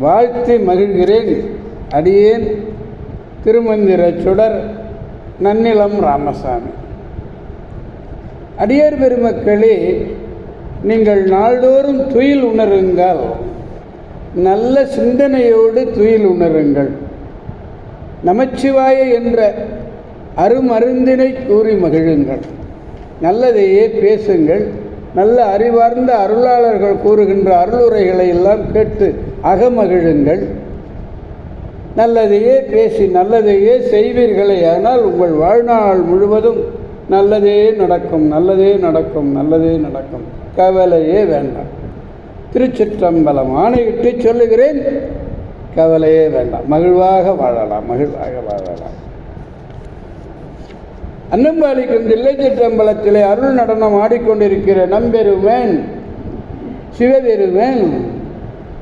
வாழ்த்தி மகிழ்கிறேன் அடியேன் திருமந்திர சுடர் நன்னிலம் ராமசாமி. அடியார் பெருமக்களே நீங்கள் நாள்தோறும் துயில் உணருங்கள். நல்ல சிந்தனையோடு துயில் உணருங்கள். நமச்சிவாய என்ற அருமருந்தினை கூறி மகிழுங்கள். நல்லதையே பேசுங்கள். நல்ல அறிவார்ந்த அருளாளர்கள் கூறுகின்ற அருளுரைகளை எல்லாம் கேட்டு அகமகிழுங்கள். நல்லதையே பேசி நல்லதையே செய்வீர்களே ஆனால் உங்கள் வாழ்நாள் முழுவதும் நல்லதே நடக்கும் நல்லதே நடக்கும் நல்லதே நடக்கும். கவலையே வேண்டாம். திருச்சிற்றம்பலம் ஆணையிட்டு சொல்லுகிறேன் கவலையே வேண்டாம். மகிழ்வாக வாழலாம் மகிழ்வாக வாழலாம். அன்னம்பாளிக்கும் தில்லை சிற்றம்பலத்திலே அருள் நடனம் ஆடிக்கொண்டிருக்கிற நம்பெருமேன் சிவபெருமேன்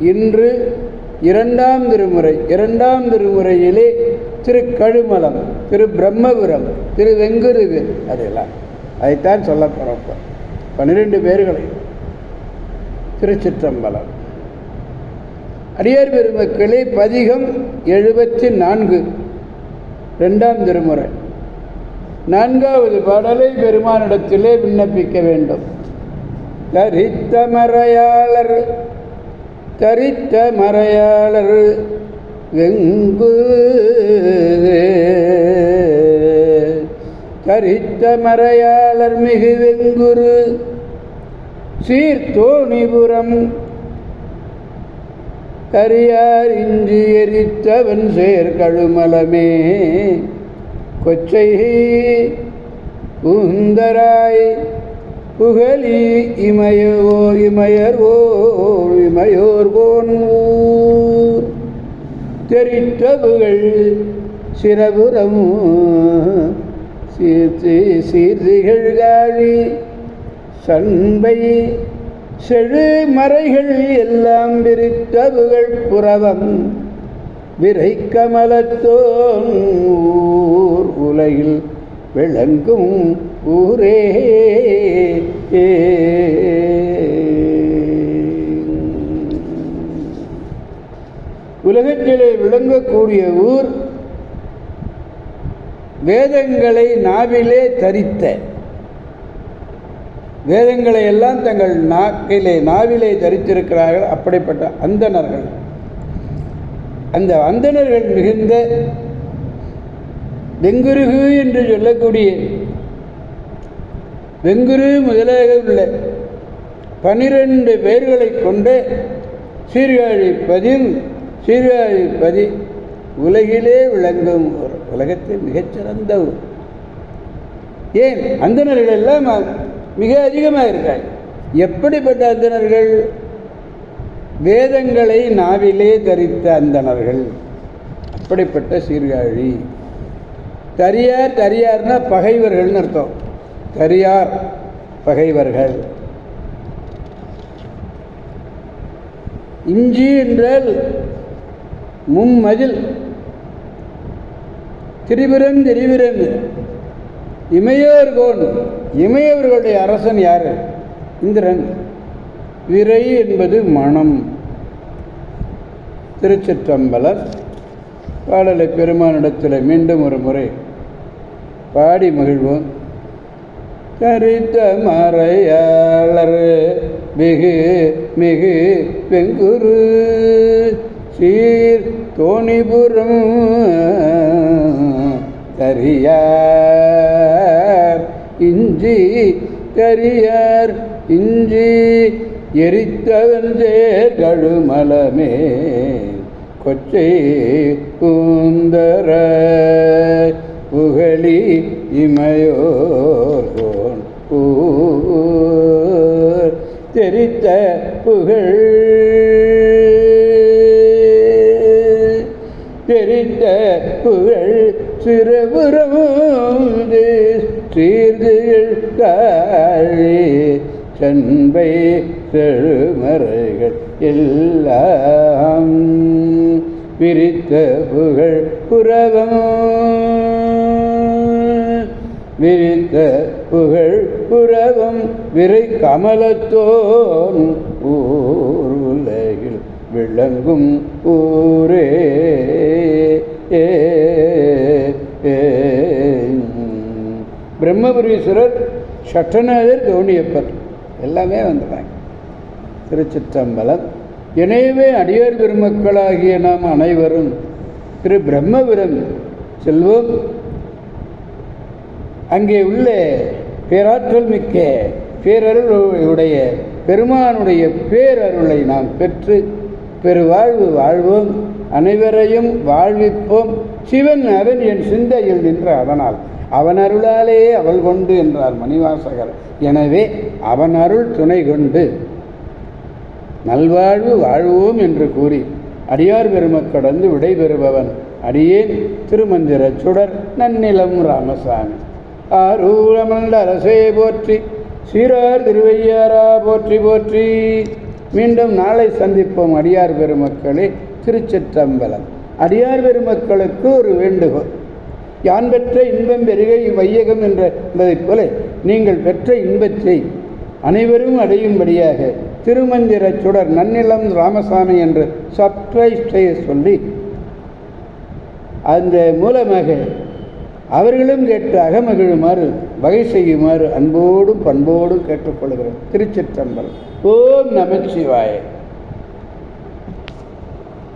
இன்று இரண்டாம் திருமுறை இரண்டாம் திருமுறையிலே திரு கழுமலம் திரு பிரம்மபுரம் திரு வெங்குருகு அதெல்லாம். அதைத்தான் சொல்ல போகிறோம் பன்னிரெண்டு பேர்களை. திருச்சிற்றம்பலம். அடியார் பெருமக்களே பதிகம் எழுபத்தி நான்கு ரெண்டாம் திருமுறை. நான்காவது பாடலை பெருமானிடத்திலே விண்ணப்பிக்க வேண்டும். தரித்தமறையாளர் கரித்த மறையாளர் வெங்கு கரித்த மறையாளர் மிகு வெங்குரு. சீர்தோணிபுரம் கரியார் இஞ்சி எரித்தவன் சேர் கழுமலமே. கொச்சை பூந்தராய் புகழி இமயோ இமயர் ஓர் இமயோர் கோன் ஊர். தெரித்த புகழ் சிறபுரமோ சீர்த்தி சீர்திகள் காழி. சண்பை செழு மறைகள் எல்லாம் விரித்த புகழ் புறவம் விரை கமலத்தோன் ஊர் உலகில் விளங்கும் ஊரே. உலகத்திலே விளங்கக்கூடிய ஊர் வேதங்களை நாவிலே தரித்த. வேதங்களை எல்லாம் தங்கள் நாக்கிலே நாவிலே தரித்திருக்கிறார்கள் அப்படிப்பட்ட அந்தணர்கள். அந்த அந்தணர்கள் மிகுந்த வெங்குருகு என்று சொல்லக்கூடிய வெங்குரு முதலாக உள்ள. பனிரெண்டு பேர்களை கொண்ட சீர்காழி பதில் சீர்காழி பதி உலகிலே விளங்கும் ஒரு உலகத்தில் மிகச்சிறந்த ஏன்? அந்தணர்கள் எல்லாம் மிக அதிகமாக இருக்காங்க எப்படிப்பட்ட அந்தணர்கள்? வேதங்களை நாவிலே தரித்த அந்தணர்கள். அப்படிப்பட்ட சீர்காழி. தரியார் தரியார்னா பகைவர்கள்னு அர்த்தம். பெரியார் பகைவர்கள். இஞ்சி என்றால் மும்மதில் திரிபுரன் திரிபுரன். இமையோர்கோன் இமையவர்களுடைய அரசன் யார்? இந்திரன். விரை என்பது மனம் திருச்சிற்றம்பலர். பாடலை பெருமானிடத்தில் மீண்டும் ஒரு முறை பாடி மகிழ்வோம். கரித்த மறையாளர். மிகு மிகு வெங்குரு சீர் தோணிபுரம் கரியார் இஞ்சி கரியார் இஞ்சி எரித்தவன் சேர் கழுமலமே கொச்சை கூந்தர புகழி இமையோர் தெரித்த புகழ் தெரித்த புகழ் சிறபுறம் சீர்திகள் காழி சண்பை செழுமறைகள் எல்லாம் விரித்த புகழ் புறவம் விரித்த புகழ் புறவும் விரை கமலத்தோன் ஊர் உலகில் விளங்கும் ஊரே. ஏ, ஏ. பிரம்மபுரீஸ்வரர் சட்டநாதர் கவுனியப்பர் எல்லாமே வந்துட்டாங்க. திருச்சிற்றம்பலம். எனவே அடியார் பெருமக்களாகிய நாம் அனைவரும் திரு பிரம்மபுரம் செல்வோம். அங்கே உள்ள பேராற்றல் மிக்க பேரருளுடைய பெருமானுடைய பேரருளை நாம் பெற்று பெருவாழ்வு வாழ்வோம். அனைவரையும் வாழ்விப்போம். சிவன் அவன் என் சிந்தையில் நின்ற அதனால் அவன் அருளாலே அவள் கொண்டு என்றார் மணிவாசகர். எனவே அவன் அருள் துணை கொண்டு நல்வாழ்வு வாழ்வோம் என்று கூறி அடியார் பெருமக்கடந்து விடைபெறுபவன் அடியேன் திருமந்திர சுடர் நன்னிலம் ராமசாமி. அரசே போற்றி சீரார் திருவையாரா போற்றி போற்றி. மீண்டும் நாளை சந்திப்போம் அடியார் பெருமக்களே திருச்சிற்றம்பலம். அடியார் பெருமக்களுக்கு ஒரு வேண்டுகோள். யான் பெற்ற இன்பம் பெருகை வையகம் என்ற என்பதைப் போல நீங்கள் பெற்ற இன்பத்தை அனைவரும் அடையும்படியாக திருமந்திர சுடர் நன்னிலம் ராமசாமி என்று சப்ஸ்கிரைப் செய்ய சொல்லி அந்த மூலமாக அவர்களும் கேட்டு அகமகிழுமாறு வகை செய்யுமாறு அன்போடும் பண்போடும் கேட்டுக்கொள்கிறோம். திருச்சிற்றம்பலம். ஓம் நமச்சிவாய.